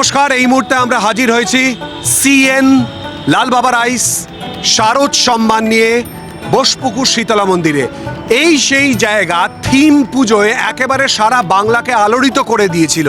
নমস্কার, এই মুহূর্তে আমরা হাজির হয়েছি সিএন লাল বাবা রাইস শারদ সম্মান নিয়ে বোসপুকুর শীতলা মন্দিরে। এই সেই জায়গা, থিম পুজোয় একেবারে সারা বাংলাকে আলোড়িত করে দিয়েছিল।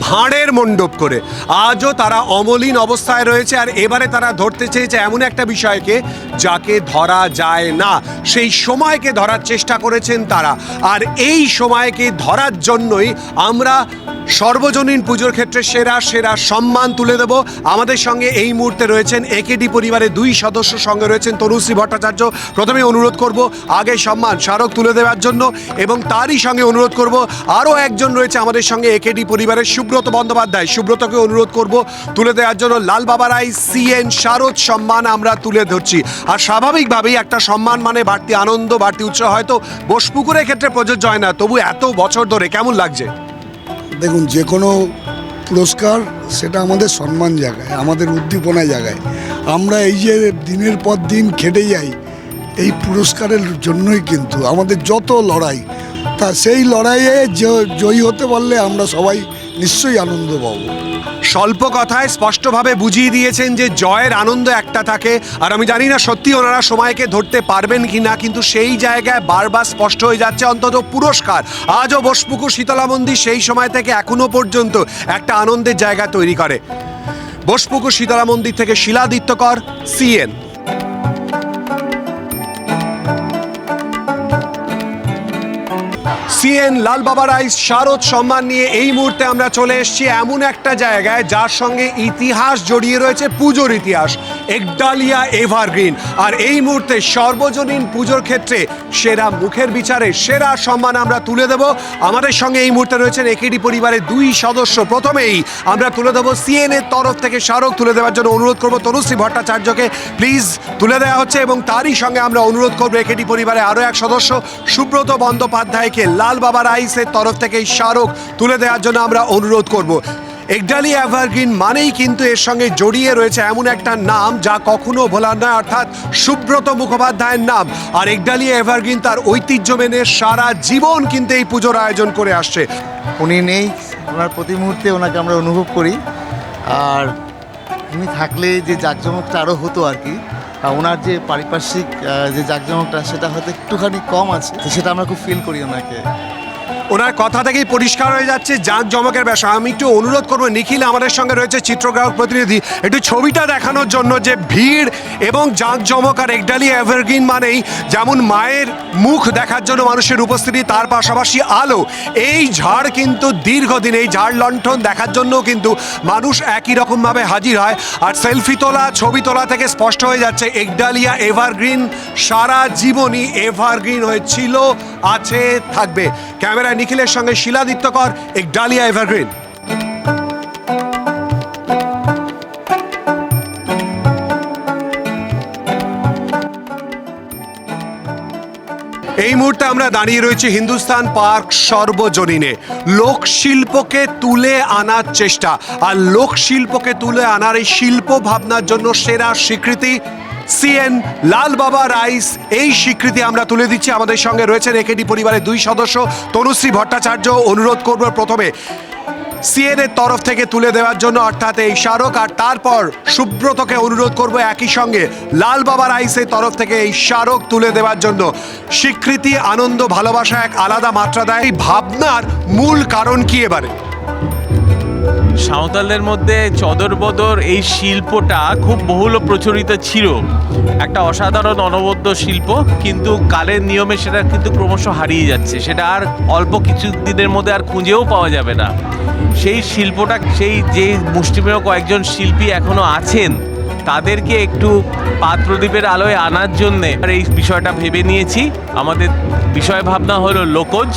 ভাঁড়ের মণ্ডপ করে। আজও তারা অমলিন অবস্থায় রয়েছে আর এবারে তারা ধরতে চেয়েছে এমন একটা বিষয়কে যাকে ধরা যায় না। সেই সময়কে ধরার চেষ্টা করেছেন তারা। আর এই সময়কে ধরার জন্যই আমরা সর্বজনীন পুজোর ক্ষেত্রে সেরা সেরা সম্মান তুলে দেব। আমাদের সঙ্গে এই মুহূর্তে রয়েছেন একেডি পরিবারের দুই সদস্য সঙ্গে রয়েছেন তনুশ্রী ভট্টাচার্য। প্রথমে অনুরোধ করব আগে সম্মান স্মারক তুলে দেওয়ার জন্য এবং তারই সঙ্গে অনুরোধ করব আরও একজন রয়েছে আমাদের সঙ্গে একেডি পরিবারের সুব্রত বন্দ্যোপাধ্যায়। সুব্রতকে অনুরোধ করব, তুলে দেওয়ার জন্য লাল বাবা রায় সিএন শারদ সম্মান আমরা তুলে ধরছি। আর স্বাভাবিকভাবেই একটা সম্মান মানে বাড়তি আনন্দ, বাড়তি উৎসাহ। হয়তো বোসপুকুরের ক্ষেত্রে প্রযোজ্য হয় না, তবু এত বছর ধরে কেমন লাগছে? দেখুন, যে কোনো পুরস্কার সেটা আমাদের সম্মান জায়গায় আমাদের উদ্দীপনা জায়গায় আমরা এই যে দিনের পর দিন খেটে যাই, এই পুরস্কারের জন্যই কিন্তু আমাদের যত লড়াই, তা সেই লড়াইয়ে জয়ী হতে পারলে আমরা সবাই নিশ্চয়ই আনন্দ পাবো স্বল্প কথায় স্পষ্টভাবে বুঝিয়ে দিয়েছেন যে জয়ের আনন্দ একটা থাকে, আর আমি জানি না সত্যি ওনারা সময়কে ধরতে পারবেন কি না কিন্তু সেই জায়গায় বারবার স্পষ্ট হয়ে যাচ্ছে অন্তত পুরস্কার। আজও বসপুকুর শীতলা মন্দির সেই সময় থেকে এখনও পর্যন্ত একটা আনন্দের জায়গা তৈরি করে। বসপুকুর শীতলা মন্দির থেকে শিলাদিত্যকর, সিএন। সিএন লাল বাবা রাইস শারদ সম্মান নিয়ে এই মুহূর্তে আমরা চলে এসেছি এমন একটা জায়গায় যার সঙ্গে ইতিহাস জড়িয়ে রয়েছে, পুজোর ইতিহাস, একডালিয়া এভারগ্রিন। আর এই মুহূর্তে সর্বজনীন পুজোর ক্ষেত্রে সেরা মুখের বিচারে সেরা সম্মান আমরা তুলে দেব। আমাদের সঙ্গে এই মুহূর্তে রয়েছেন একেডি পরিবারের দুই সদস্য। প্রথমেই আমরা তুলে দেবো সিএন এর তরফ থেকে স্মারক তুলে দেওয়ার জন্য অনুরোধ করব তনুশ্রী ভট্টাচার্যকে। প্লিজ তুলে দেওয়া হচ্ছে এবং তারই সঙ্গে আমরা অনুরোধ করব একেডি পরিবারের আরও এক সদস্য, সুব্রত বন্দ্যোপাধ্যায়কে। লাল বাবা রাইসের তরফ থেকে এই স্মারক তুলে দেওয়ার জন্য আমরা অনুরোধ করব। একডালি এভারগ্রিন মানেই কিন্তু এর সঙ্গে জড়িয়ে রয়েছে এমন একটা নাম যা কখনো ভোলার নয়, অর্থাৎ সুব্রত মুখোপাধ্যায়ের নাম। আর একডালি এভারগ্রিন তার ঐতিহ্য মেনে সারা জীবন কিন্তু এই পুজোর আয়োজন করে আসছে। উনি নেই, ওনার প্রতি মুহূর্তে ওনাকে আমরা অনুভব করি। আর উনি থাকলে যে জাঁকজমকটা আরও হতো আর কি ওনার যে পারিপার্শ্বিক যে জাঁকজমকটা, সেটা হয়তো একটুখানি কম আছে সেটা আমরা খুব ফিল করি ওনাকে। ওনার কথা থেকেই পরিষ্কার হয়ে যাচ্ছে জাঁক জমকের বিষয় আমি একটু অনুরোধ করব, নিখিল আমাদের সঙ্গে রয়েছে চিত্রগ্রাহক প্রতিনিধি। একটু ছবিটা দেখানোর জন্য যে ভিড় এবং জাঁক জমক আর একডালি এভারগ্রিন মানেই যেমন মায়ের মুখ দেখার জন্য মানুষের উপস্থিতি, তার পাশাপাশি আলো। এই ঝাড় কিন্তু দীর্ঘদিন, এই ঝাড় লণ্ঠন দেখার জন্য কিন্তু মানুষ একই রকমভাবে হাজির হয়। আর সেলফি তোলা, ছবি তোলা থেকে স্পষ্ট হয়ে যাচ্ছে, একডালিয়া এভারগ্রিন, সারা জীবনই এভারগ্রিন হয়েছিল আছে, থাকবে। ক্যামেরায় নিখিলের সঙ্গে শিলাদিত্যকর একডালিয়া এভারগ্রিন। এই মুহূর্তে আমরা দাঁড়িয়ে রয়েছি হিন্দুস্তান পার্ক সর্বজনীনে। লোকশিল্পকে তুলে আনার চেষ্টা। আর লোকশিল্পকে তুলে আনার এই শিল্প ভাবনার জন্য সেরা স্বীকৃতি সিএন, লাল বাবা রাইস, এই স্বীকৃতি আমরা তুলে দিচ্ছি আমাদের সঙ্গে রয়েছেন একেডি পরিবারের দুই সদস্য তনুশ্রী ভট্টাচার্য। অনুরোধ করব প্রথমে সিএন এর তরফ থেকে তুলে দেওয়ার জন্য, অর্থাৎ এই স্মারক, আর তারপর সুব্রতকে অনুরোধ করব একই সঙ্গে লাল বাবা রাইসের তরফ থেকে এই স্মারক তুলে দেওয়ার জন্য। স্বীকৃতি, আনন্দ, ভালোবাসা এক আলাদা মাত্রা দেয়। এই ভাবনার মূল কারণ কি এবারে? সাঁওতালদের মধ্যে চদর বদর এই শিল্পটা খুব বহুল প্রচলিত ছিল। একটা অসাধারণ অনবদ্য শিল্প, কিন্তু কালের নিয়মে সেটা কিন্তু ক্রমশ হারিয়ে যাচ্ছে। সেটা আর অল্প কিছু দিনের মধ্যে আর খুঁজেও পাওয়া যাবে না। সেই শিল্পটা, সেই যে মুষ্টিমেয় কয়েকজন শিল্পী এখনও আছেন, তাদেরকে একটু পাত্রদ্বীপের আলোয় আনার জন্যে এই বিষয়টা ভেবে নিয়েছি। আমাদের বিষয় ভাবনা হলো লোকজ,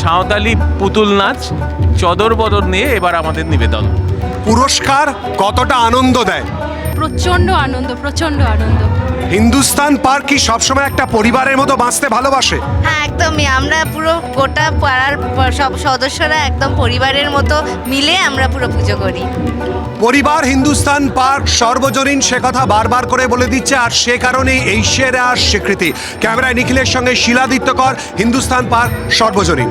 সাঁওতালি পুতুল নাচ চদর বদর নিয়ে এবার আমাদের নিবেদন। পুরস্কার কতটা আনন্দ দেয়? প্রচণ্ড আনন্দ প্রচণ্ড আনন্দ। হিন্দুস্তান পার্ক কি সবসময় একটা পরিবারের মতো বাঁচতে ভালোবাসে? হ্যাঁ একদমই। আমরা পুরো গোটা পাড়ার সব সদস্যরা একদম পরিবারের মতো মিলে আমরা পুরো পুজো করি। পরিবার হিন্দুস্তান পার্ক সর্বজনীন সে কথা বারবার করে বলে দিচ্ছে আর সে কারণেই এই সেরা স্বীকৃতি। ক্যামেরায় নিখিলের সঙ্গে শিলাদিত্যকর হিন্দুস্তান পার্ক সর্বজনীন।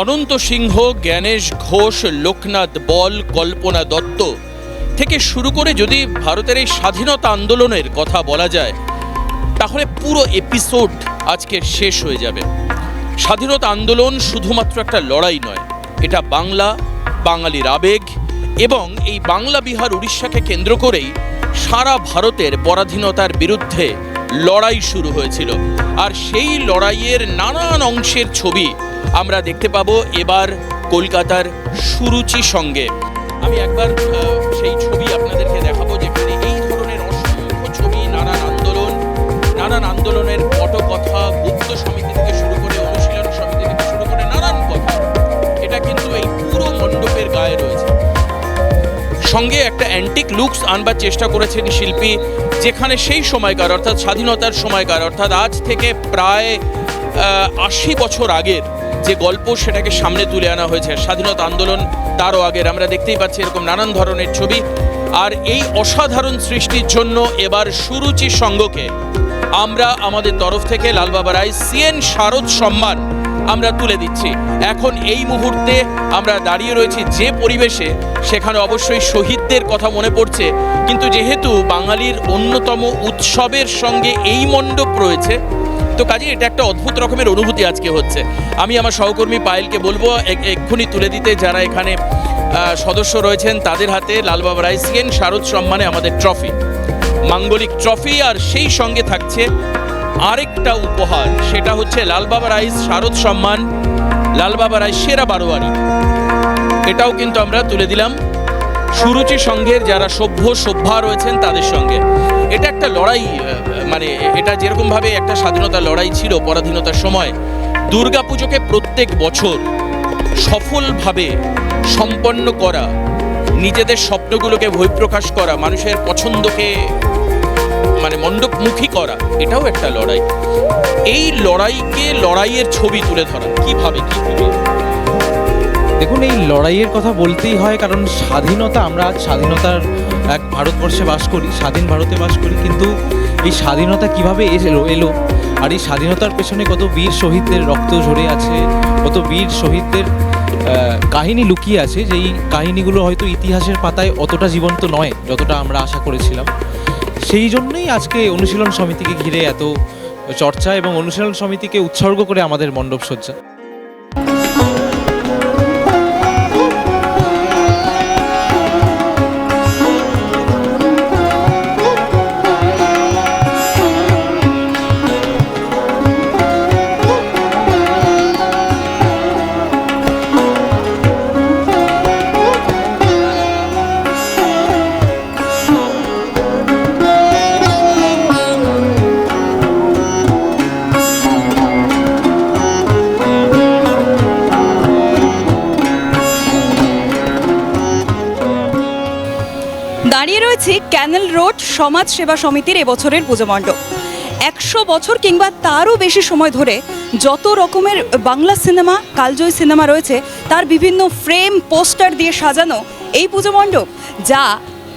অনন্ত সিংহ, জ্ঞানেশ ঘোষ, লোকনাথ বল, কল্পনা দত্ত থেকে শুরু করে যদি ভারতের এই স্বাধীনতা আন্দোলনের কথা বলা যায়, তাহলে পুরো এপিসোড আজকে শেষ হয়ে যাবে। স্বাধীনতা আন্দোলন শুধুমাত্র একটা লড়াই নয়, এটা বাংলা, বাঙালির আবেগ এবং এই বাংলা, বিহার, উড়িষ্যাকে কেন্দ্র করেই সারা ভারতের পরাধীনতার বিরুদ্ধে লড়াই শুরু হয়েছিল। আর সেই লড়াইয়ের নানান অংশের ছবি আমরা দেখতে পাবো এবার কলকাতার সুরুচি সঙ্গে। আমি একবার সেই ছবি আপনাদেরকে দেখাবো যেখানে এই ধরনের অসংখ্য ছবি, নানান আন্দোলন, নানান আন্দোলনের পটকথা, গুপ্ত সমিতি থেকে শুরু করে অনুশীলন সমিতি থেকে শুরু করে নানান কথা। এটা কিন্তু এই পুরো মণ্ডপের গায়ে রয়েছে। সঙ্গে একটা অ্যান্টিক লুকস আনবার চেষ্টা করেছেন শিল্পী, যেখানে সেই সময়কার, অর্থাৎ স্বাধীনতার সময়কার, অর্থাৎ আজ থেকে প্রায় আশি বছর আগের যে গল্প সেটাকে সামনে তুলে আনা হয়েছে, স্বাধীনতা আন্দোলন তারও আগের। আমরা দেখতেই পাচ্ছি এরকম নানান ধরনের ছবি। আর এই অসাধারণ সৃষ্টির জন্য এবার সুরুচি সঙ্গকে আমরা আমাদের তরফ থেকে লালবাবা রায়, সিএন শারদ সম্মান আমরা তুলে দিচ্ছি। এখন এই মুহূর্তে আমরা দাঁড়িয়ে রয়েছি যে পরিবেশে, সেখানে অবশ্যই শহীদদের কথা মনে পড়ছে। কিন্তু যেহেতু বাঙালির অন্যতম উৎসবের সঙ্গে এই মণ্ডপ রয়েছে তো কাজে এটা একটা অদ্ভুত রকমের অনুভূতি আজকে হচ্ছে। আমি আমার সহকর্মী পায়েলকে বলব এক- এক্ষুনি তুলে দিতে যারা এখানে সদস্য রয়েছেন, তাদের হাতে লালবাবা রায় সিএন শারদ সম্মানে আমাদের ট্রফি। মাঙ্গলিক ট্রফি, আর সেই সঙ্গে থাকছে আরেকটা উপহার, সেটা হচ্ছে লালবাবা রায় শারদ সম্মান, লালবাবা রায় সেরা বারোয়ারি। এটাও কিন্তু আমরা তুলে দিলাম। সুরুচি সংঘের যারা সভ্য সভ্যা রয়েছেন তাদের সঙ্গে। এটা একটা লড়াই মানে এটা যেরকমভাবে একটা স্বাধীনতা লড়াই ছিল পরাধীনতার সময় দুর্গাপুজোকে প্রত্যেক বছর সফলভাবে সম্পন্ন করা, নিজেদের স্বপ্নগুলোকে বহিঃপ্রকাশ করা, মানুষের পছন্দকে মানে মণ্ডপমুখী করা, এটাও একটা লড়াই এই লড়াইকে লড়াইয়ের ছবি তুলে ধরা, কীভাবে কি? দেখুন, এই লড়াইয়ের কথা বলতেই হয়, কারণ স্বাধীনতা, আমরা স্বাধীনতার এক ভারতবর্ষে বাস করি, স্বাধীন ভারতে বাস করি, কিন্তু এই স্বাধীনতা কীভাবে এলো এলো? আর এই স্বাধীনতার পেছনে কত বীর শহীদদের রক্ত ঝরে আছে, কত বীর শহীদদের কাহিনী লুকিয়ে আছে, যেই কাহিনীগুলো হয়তো ইতিহাসের পাতায় অতটা জীবন্ত নয়, যতটা আমরা আশা করেছিলাম। সেই জন্যই আজকে অনুশীলন সমিতিকে ঘিরে এত চর্চা এবং অনুশীলন সমিতিকে উৎসর্গ করে আমাদের মণ্ডপ রয়েছি ক্যানেল রোড সমাজ সেবা সমিতির এবছরের পুজো মণ্ডপ। একশো বছর কিংবা তারও বেশি সময় ধরে যত রকমের বাংলা সিনেমা, কালজয়ী সিনেমা রয়েছে, তার বিভিন্ন ফ্রেম, পোস্টার দিয়ে সাজানো এই পুজো মণ্ডপ, যা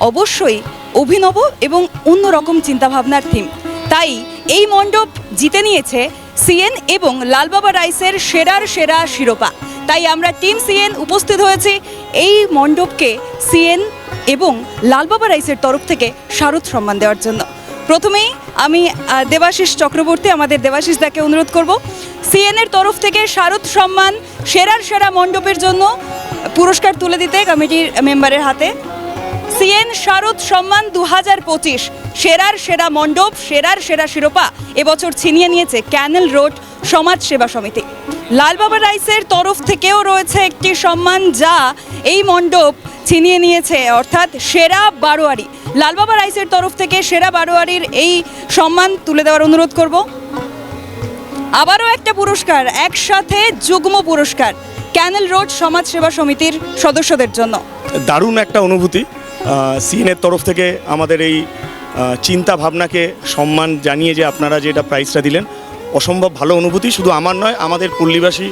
অবশ্যই অভিনব এবং অন্যরকম চিন্তাভাবনার থিম তাই এই মণ্ডপ জিতে নিয়েছে সিএন এবং লালবাবা রাইসের সেরার সেরা শিরোপা। তাই আমরা টিম সিএন উপস্থিত হয়েছি। এই মণ্ডপকে সিএন এবং লালবাবা রাইসের তরফ থেকে শারদ সম্মান দেওয়ার জন্য। প্রথমেই আমি দেবাশিস চক্রবর্তী, আমাদের দেবাশিস দাকে অনুরোধ করব। সিএনের তরফ থেকে শারদ সম্মান সেরার সেরা মণ্ডপের জন্য পুরস্কার তুলে দিতে কমিটির মেম্বারের হাতে। সিএন শারদ সম্মান দু হাজার পঁচিশ, সেরার সেরা মণ্ডপ, সেরার সেরা শিরোপা এবছর ছিনিয়ে নিয়েছে ক্যানেল রোড সমাজ সেবা সমিতি। লালবাবা রাইসের তরফ থেকেও রয়েছে একটি সম্মান যা এই মণ্ডপ ছিনিয়ে নিয়েছে, অর্থাৎ সেরা বারোয়ারি। লালবাবা রাইসের তরফ থেকে সেরা বারোয়ারির এই সম্মান তুলে দেওয়ার অনুরোধ করব। আবারও একটা পুরস্কার, একসাথে যুগ্ম পুরস্কার, ক্যানেল রোড সমাজ সেবা সমিতির সদস্যদের জন্য। দারুণ একটা অনুভূতি। সিএনের তরফ থেকে আমাদের এই চিন্তা ভাবনাকে সম্মান জানিয়ে যে আপনারা যে এটা প্রাইজটা দিলেন অসম্ভব ভালো অনুভূতি শুধু আমার নয় আমাদের পল্লীবাসী